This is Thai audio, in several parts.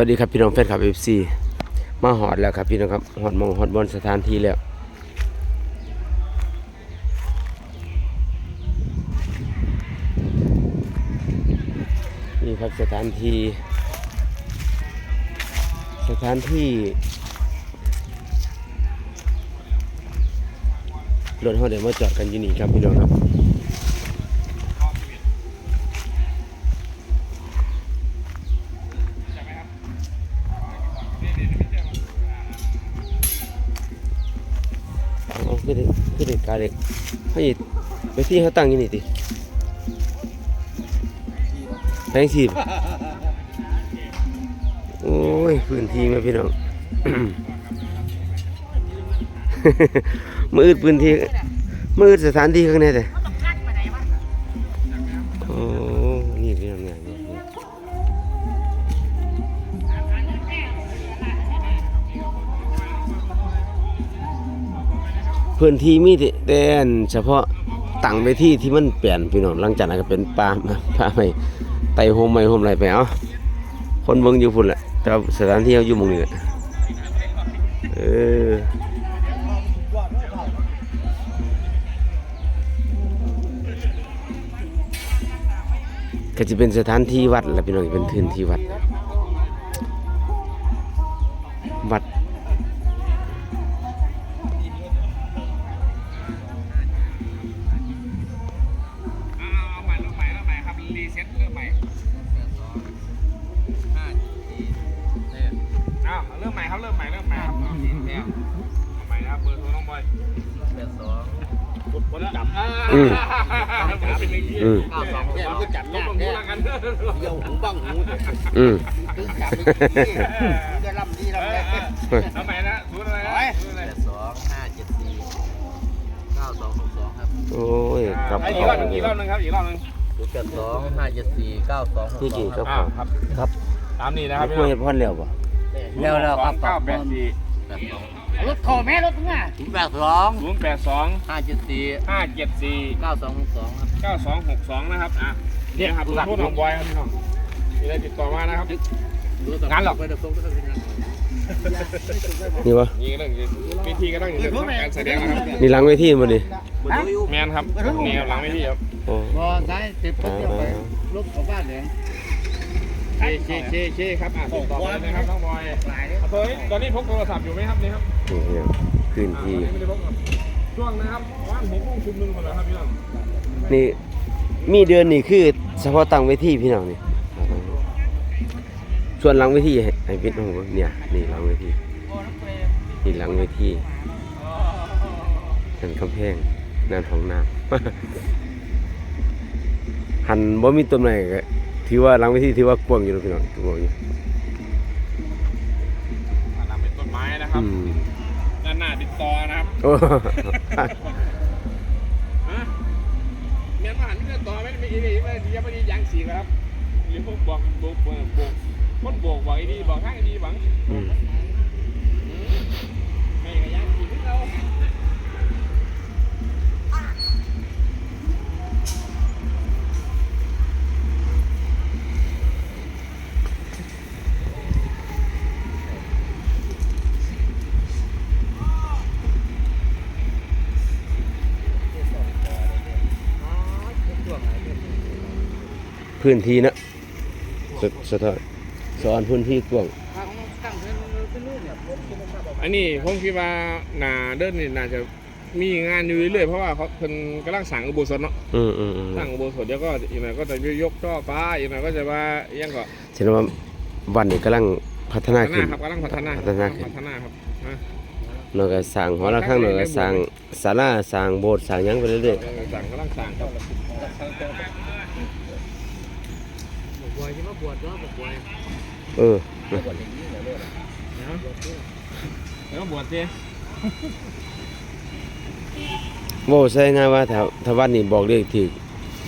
วัสดีครับพี่น้องแฟนคลับ FC มาหอดแล้วครับพี่น้องครับหอดมองหอดบอลสถานที่แล้วนี่ครับสถานที่สถานที่รถเขาเดี๋ยวมาจอดกันอยู่นี่ครับพี่น้องครับ เอาขึ้นเด็กขึ้นเด็กกาเด็กให้ไปที่เขาตั้งอยี่นี่ติแพงสีบโอ้ยพื้นที่ม่พี่น้อง มืดพื้นที่มืดสถานที่ข้างในแต่ พื้นที่มีแต่แต่อันเฉพาะตั้งไปที่ที่มันเปลี่ยนพี่น้องหลังจากนั้นก็เป็นป่ามาป่าไม่ไต่โฮมไม่โฮมอะไรไปเอาคนเบิ่งอยู่พุ่นแหละแต่สถานที่เขาอยู่มุงนี่แหละเออก็จะเป็นสถานที่วัดแหละพี่น้องเป็นพื้นที่วัด เซ็ตเริ่มใหม่อ้าวเริ่มใหม่ครับเริ่มใหม่เริ่มใหม่ครับเอาเอาใหม่นะครับเบอร์โทรน้องบอยกดคนจับอืม เป็นอย่างนี้อืมเนี่ยมันก็จับลบลงหูแล้วกันเดี๋ยวหูบ้างหูอืม ตึ้งจับไม่ดีจะลำดีลำแรกเอาใหม่นะศูนย์อะไรนะศูนย์อะไรแปดสองห้าเจ็ดสี่เก้าสองหกสองครับ โอ้ยกลับอีกเข้ารอบหนึงอีกรอบหนึงครับอีกรอบหนึงศูน ย์แปดสองห้าเจ็ดสี่เก้าสองหกที่สจริองงก็อ่าพอครับ ครับตามนี้นะคครัรับบคุยพ่อแล้วบ่แล้วแล้วครับเก้าแปดสี่แปดสองรถโทรแม่รถมึงอะศูนย์แปดสองศูนย์แปดสองห้าเจ็ดสี่ห้าเจ็ดสี่เก้าสองหกสองครับเก้าสองหกสองนะครับอะเนี่ยครับพูดของบอยครับพี่น้องมีอะไรติดต่อมานะครับงั้นหรอก ไปเดี๋ยวส่งไปทางงาน นี่วะนี่ก็เรื่องวิธีก็ต้องอย่างเรื่องการแสดงนะครับนี่หลังเวทีบ่นี่แมนครับนี่ครับหลังไม่ที่ครับโอ้บอซ้ายติดปุ๊บเดียวไปรถของบ้านเลยเคเคเคเคครับอะติดต่อมาเลยนะครับน้องบอยเอาตัวนี้ตอนนี้พกโทรศัพท์อยู่ไหมครับนี่ครับนี่พี่น้องพื้นอ่าที่ไม่ได้พกครับช่วงนะครับวันหกโมงชุมนุมหมดแล้วครับพี่น้องนี่มีเดือนนี่คือเฉพาะตั้งเวทีพี่น้องนี่ ส่วนหลังเวทีให้ให้พี่น้องเบิ่งเนี่ยนี่หลังเวทีนี่หลังเวทีนั่นกำแพงนั่นห้องน้ำหันบ่มีต้นไม้ก็ถือว่าหลังเวทีถือว่ากว้างอยู่เนาะพี่น้องกว้างอยู่อ่านำเป็นต้นไม้นะครับอืมด้านหน้าติดต่อนะครับโอ้ ฮะเมียนมาหันไม่ได้ต่อไม่ได้ไม่ดีไม่ดีไม่ดียังสีครับหรือพวกบอกบอกบอกบอก คนบอกบอกไอ้ดีบอกข้างไอ้ดีบังอืมไม่กระยังสีขึ้นเราพื้นที่นะสะสะท้อน สอนพื้นที่กว้างตั้งเป็นเป็นรูปเนี่ยผมคิดว่าแบบอันนี้ผมคิดว่านาเดินนี่น่าจะมีงานอยู่เรื่อยๆเพราะว่าเขาเพิ่นกำลังสั่งอุโบสถเนาะอืมอืมอืมสั่งอุโบสถเดี๋ยวก็อีกหน่อยก็จะยกช่อฟ้าอีกหน่อยก็จะว่ายังก็ฉะนั้นว่าวันนี้กำลังพัฒนาพัฒขึ้นานครับกำลังพัฒนาพัฒนาขึ้น พัฒนาครับนะเราก็สร้างหอระฆังเราก็สร้างศาลาสร้างโบสถ์สร้างหยังไปเรื่อยสั่งกำลังสั่งครับบวยที่มาบวชก็บวชๆ เออแล้วบวชสิโว้ใช่ง่ายว่าถ้าถ้าวันนี้บอกเลขถูก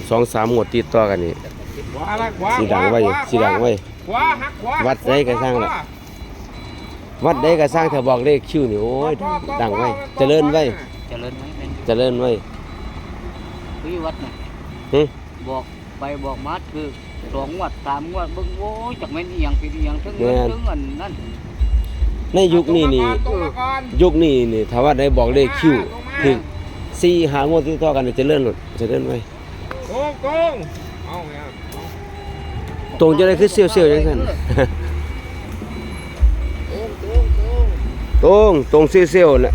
สองสามงวดติดต่อกันนี่ขวาละขวาสีดังไว้ขวาสีดังไว้ขวาหักขวาวัดได้ก็สร้างละวัดใดก็สร้างถ้าบอกเลขคิวนี่โอ้ยดังไว้เจริญไว้เจริญไหมเป็นเจริญไว้ที่วัดน่ะหึบอกไปบอกมัดคือเสองงวดสามงวดเบิ่งโอ้ยจักแม่นอีหยังเป็นอีหยังถึงเงินถึงอันนั่นในยุคนี้นี่ตรงมาก่อนยุคนี้นี่ถ้าว่าได้บอกเลขคิวถึงสี่หางวดติดต่อกันนี่จะเลื่อนหลุดจะเลื่อนไว้โกงโกงเอาไงอะตรงจะได้คือเซี่ยวๆจังซั่น โกงโกงโกงตรงตรงเซี่ยวๆน่ะ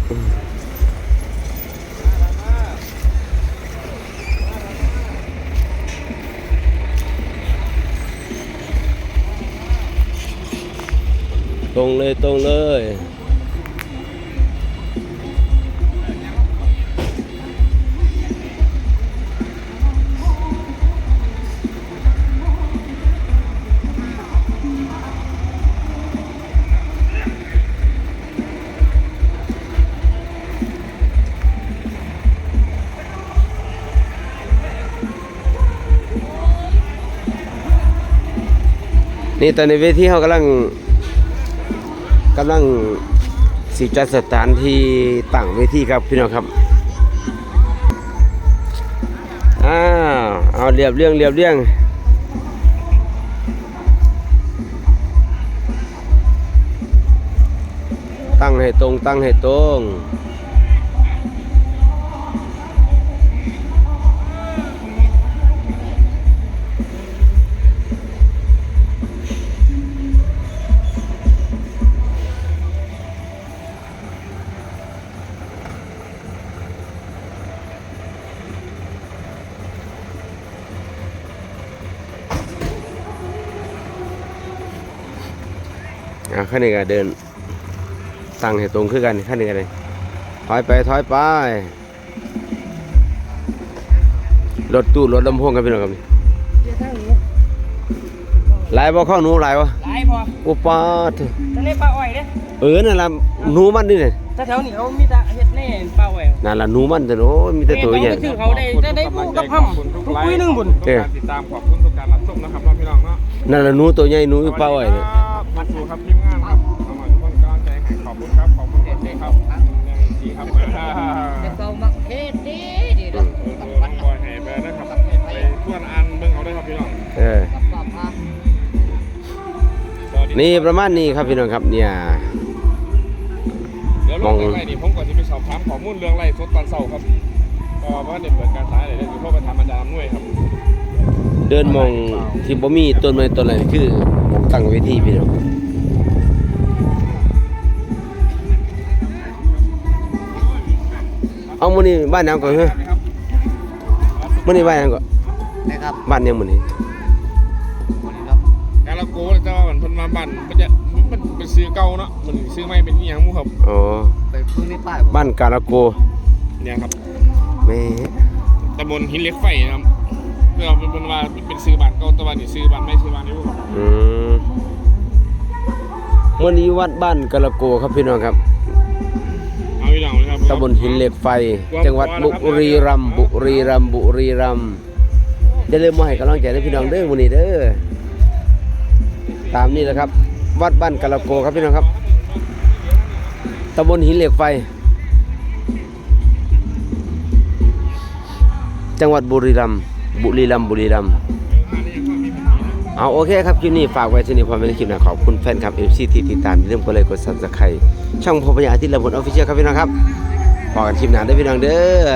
รงเลยตรงเลยนี่ตอนในเวทีเขากำลัง กำลังสิจัดสถานที่ตั้งเวทีครับพี่น้องครับอ้าวเอาเรียบเรียงเรียบเรียงตั้งให้ตรงตั้งให้ตรง อ่าขั้นนี้ก็เดิน ตั้งให้ตรงคือกันขั้นนี้ก็เลยถอยไปถอยไปรถตู้รถลำโพงกันพี่น้องครับนี่หลายบ่ข้องหนูหลายบ่หลายพออุปาททะเลปลาอ้อยเด้เออนั่นล่ะหนูมันนี่น่ะถ้าแถวนี้เขามีแต่เฮ็ดแน่ปลาอ้อยนั่นล่ะหนูมันแต่โอ้ยมีแต่ตัวใหญ่ซื้อเขาได้ได้ได้กูกับห้ำทุกคุยหนึงบุญขอบคุณทุกการติดตามขอบคุณทุกการรับชมนะครับน้องพี่น้องเนาะนั่นล่ะหนูตัวใหญ่หนูอยู่เป้าไว้เนี่ยมาสู่ครับทีม อบคุณครับ ขอบคุณเจครับยังดีครับจะเก่ามักเฮ็ดดีดีเด้อเออน้องบอยให้ไปนะครับไปทวนอันเบิ่งเอาได้ครับพี่น้องเออกับป้าพานี่ประมาณนี้ครับพี่น้องครับเนี่ยเดี๋ยวลงไปนี่ผมก่อนจะไปสอบถามข้อมูลเรื่องไรสดตอนเช้าครับก็ว่าเด็กเปิดการสายเลยเดี๋ยวโทรไปถามอาจารย์อำนวยครับ เดินมองที่บ่มีต้นไม้ต้นอะไรคือหมองตั้งเวทีพี่น้อง เอามื้อนี้บ้านหยังก่อนเฮ้ยมื้อนี้บ้านหยังก่อนนะครับบ้านยังมื้อนี้วันนี้ครับการละโก้เจ้ามันเพิ่นมาบ้านมันจะมันเป็นซื้อเก่าเนาะมันซื้อใหม่เป็นอีหยังหมู่ครับอ๋อไปพึ่งในป้ายบ้านกาลาโกเนี่ยครับแม่ตำบลหินเหล็กไฟนะครับเพื่อเป็นว่าเป็นซื้อบ้านเก่าแตะวันนี่ซื้อบ้านไม่ซื้อบ้านนี้ครับอืมมื้อนี้วัดบ้านกาลาโกครับพี่น้องครับ ตำบลหินเหล็กไฟ จังหวัดบุรีรัมย์บุรีรัมย์บุรีรัมย์จะเริ่าลืมมาให้กำลังใจนะพี่น้องเด้อมื้อนี้เด้อตามนี้แหละครับ วัดบ้านกะละโกครับพี่น้องครับตำบลหินเหล็กไฟ จังหวัดบุรีรัมย์บุรีรัมย์บุรีรัมย์เอาโอเคครับคลิปนี้ฝากไว้ที่นี่พอไม่ได้คลิปนะขอบคุณแฟนคลับ FC ที่ติดตามอย่าลืมกดไลค์กด Subscribe ช่องพบปัญญาทิตย์ละบนออฟฟิเชียลครับพี่น้องครับ พอกันคลิปหน้าได้พี่น้องเด้อ